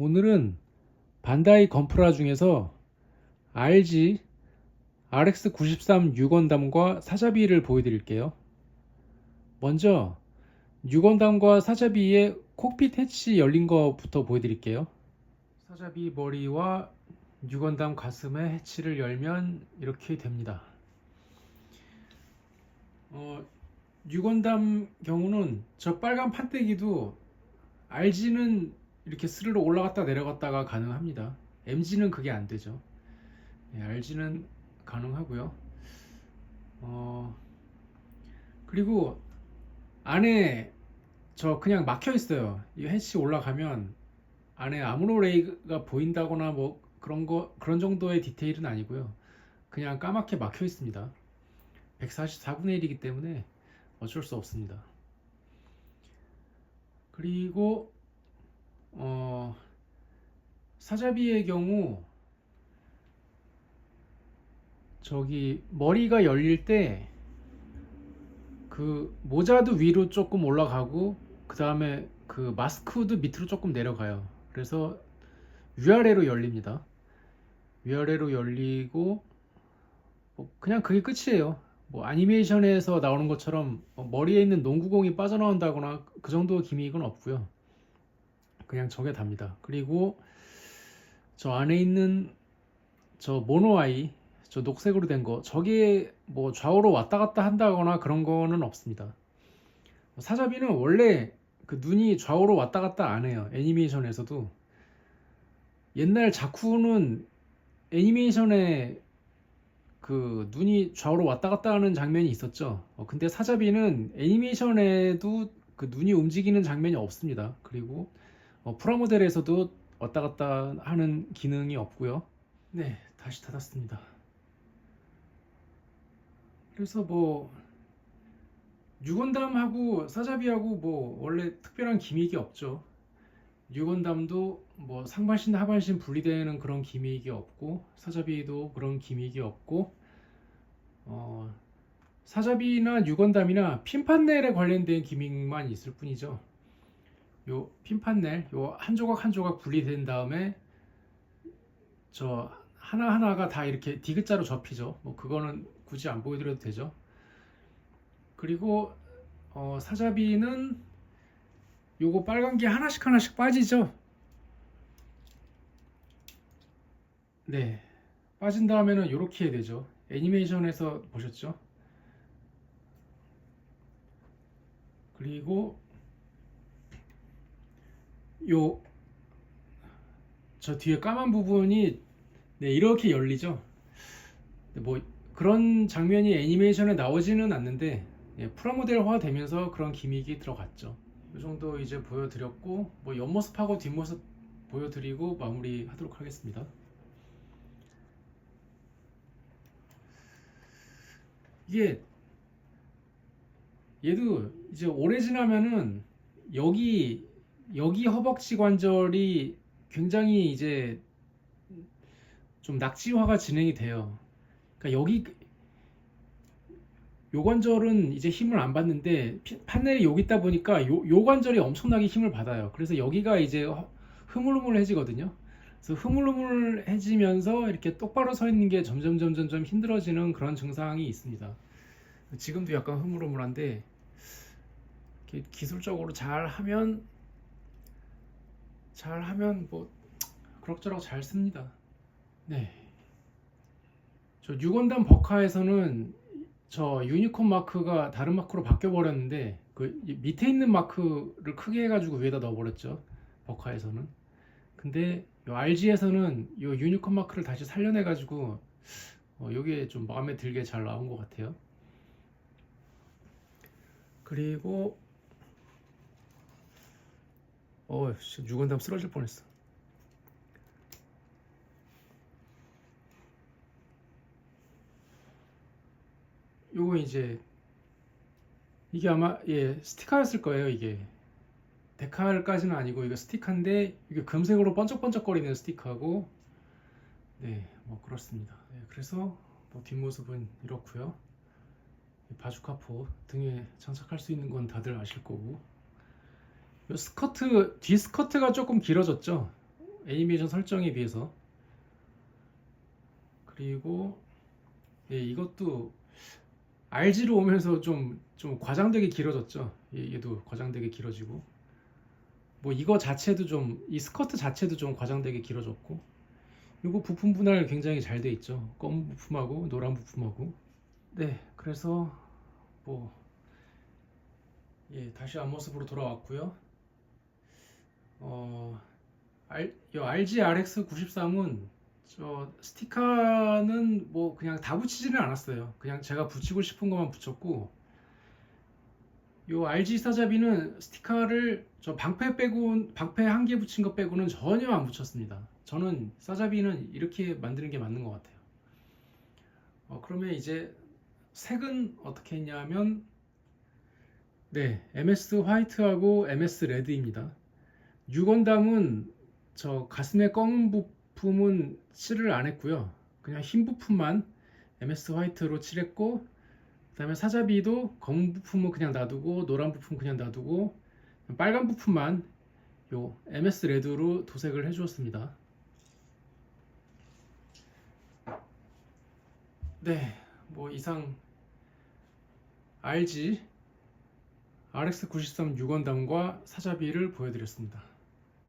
오늘은 반다이 건프라 중에서 RG RX93 6원담과 사자비를 보여드릴게요. 먼저 6원담과 사자비의 콕핏 해치 열린 거부터 보여드릴게요. 사자비 머리와 6원담 가슴의 해치를 열면 이렇게 됩니다. 어, 6원담 경우는 저 빨간 판때기도 RG는 이렇게 스르르 올라갔다 내려갔다가 가능합니다. MG는 그게 안 되죠. 네, RG는 가능하고요. 어, 그리고 안에 저 그냥 막혀 있어요. 이 해치 올라가면 안에 아무로레이가 보인다거나 뭐 그런 거 그런 정도의 디테일은 아니고요. 그냥 까맣게 막혀 있습니다. 144분의 1이기 때문에 어쩔 수 없습니다. 그리고 어, 사자비의 경우 저기 머리가 열릴 때 그 모자도 위로 조금 올라가고 그 다음에 그 마스크도 밑으로 조금 내려가요. 그래서 위아래로 열립니다. 위아래로 열리고 뭐 그냥 그게 끝이에요. 뭐 애니메이션에서 나오는 것처럼 뭐 머리에 있는 농구공이 빠져나온다거나 그 정도 기믹은 없고요. 그냥 저게 답니다. 그리고 저 안에 있는 저 모노아이 저 녹색으로 된 거 저게 뭐 좌우로 왔다 갔다 한다거나 그런 거는 없습니다. 사자비는 원래 그 눈이 좌우로 왔다 갔다 안 해요. 애니메이션에서도 옛날 자쿠는 애니메이션에 그 눈이 좌우로 왔다 갔다 하는 장면이 있었죠. 어, 근데 사자비는 애니메이션에도 그 눈이 움직이는 장면이 없습니다. 그리고 어, 프라모델에서도 왔다 갔다 하는 기능이 없고요. 네, 다시 닫았습니다. 그래서 뭐 유건담하고 사자비하고 뭐 원래 특별한 기믹이 없죠. 유건담도 뭐 상반신 하반신 분리되는 그런 기믹이 없고 사자비도 그런 기믹이 없고 어, 사자비나 유건담이나 핀판넬에 관련된 기믹만 있을 뿐이죠. 요 핀판넬 요 한 조각 한 조각 분리된 다음에 저 하나 하나가 다 이렇게 디귿자로 접히죠. 뭐 그거는 굳이 안 보여드려도 되죠. 그리고 어, 사자비는 요거 빨간 게 하나씩 하나씩 빠지죠. 네, 빠진 다음에는 해야 되죠. 애니메이션에서 보셨죠? 그리고 요 저 뒤에 까만 부분이 네, 이렇게 열리죠. 네, 뭐 그런 장면이 애니메이션에 나오지는 않는데 예, 프라모델화 되면서 그런 기믹이 들어갔죠. 이 정도 이제 보여드렸고 뭐 옆모습하고 뒷모습 보여드리고 마무리하도록 하겠습니다. 이게 얘도 이제 오래 지나면은 여기 여기 허벅지 관절이 굉장히 이제 좀 낙지화가 진행이 돼요. 그러니까 여기 요 관절은 이제 힘을 안 받는데 피- 판넬이 여기 있다 보니까 요, 요 관절이 엄청나게 힘을 받아요. 그래서 여기가 이제 허- 흐물흐물해지거든요. 그래서 흐물흐물해지면서 이렇게 똑바로 서 있는 게 점점 점점 점 힘들어지는 그런 증상이 있습니다. 지금도 약간 흐물흐물한데 기술적으로 잘 하면 잘 하면 뭐 그럭저럭 잘 씁니다. 네. 저 6원단 버카에서는 저 유니콘 마크가 다른 마크로 바뀌어 버렸는데 그 밑에 있는 마크를 크게 해가지고 위에다 넣어버렸죠 버카에서는 근데 요 RG에서는 요 유니콘 마크를 다시 살려내가지고 어, 요게 좀 마음에 들게 잘 나온 것 같아요 그리고 어 6원담 쓰러질 뻔했어. 요거 이제 이게 아마 예 스티커였을 거예요 이게. 데칼까지는 아니고 이거 스티커인데 이게 금색으로 번쩍번쩍거리는 스티커고 네뭐 그렇습니다. 네, 그래서 뭐 뒷모습은 이렇고요. 바주카포 등에 장착할 수 있는 건 다들 아실 거고. 요 스커트 뒤 스커트가 조금 길어졌죠 애니메이션 설정에 비해서 그리고 예, 이것도 RG로 오면서 좀, 좀 과장되게 길어졌죠. 예, 얘도 과장되게 길어지고 뭐 이거 자체도 좀 이 스커트 자체도 좀 과장되게 길어졌고 이거 부품 분할 굉장히 잘 돼 있죠. 검은 부품하고 노란 부품하고 네, 그래서 뭐 예, 다시 앞모습으로 돌아왔고요. 어, R, 요 RG RX 93은 저 스티커는 뭐 그냥 다 붙이지는 않았어요. 그냥 제가 붙이고 싶은 것만 붙였고 요 RG 사자비는 스티커를 저 방패 빼고 방패 한 개 붙인 것 빼고는 전혀 안 붙였습니다. 저는 사자비는 이렇게 만드는 게 맞는 것 같아요. 어, 그러면 이제 색은 어떻게 했냐면 네, MS 화이트하고 MS 레드입니다. 유건담은 저 가슴에 검은 부품은 칠을 안 했고요. 그냥 흰 부품만 MS 화이트로 칠했고 그 다음에 사자비도 검은 부품은 그냥 놔두고 노란 부품 그냥 놔두고 빨간 부품만 요 MS 레드로 도색을 해주었습니다. 네, 뭐 이상 RG RX93 6원담과 사자비를 보여드렸습니다.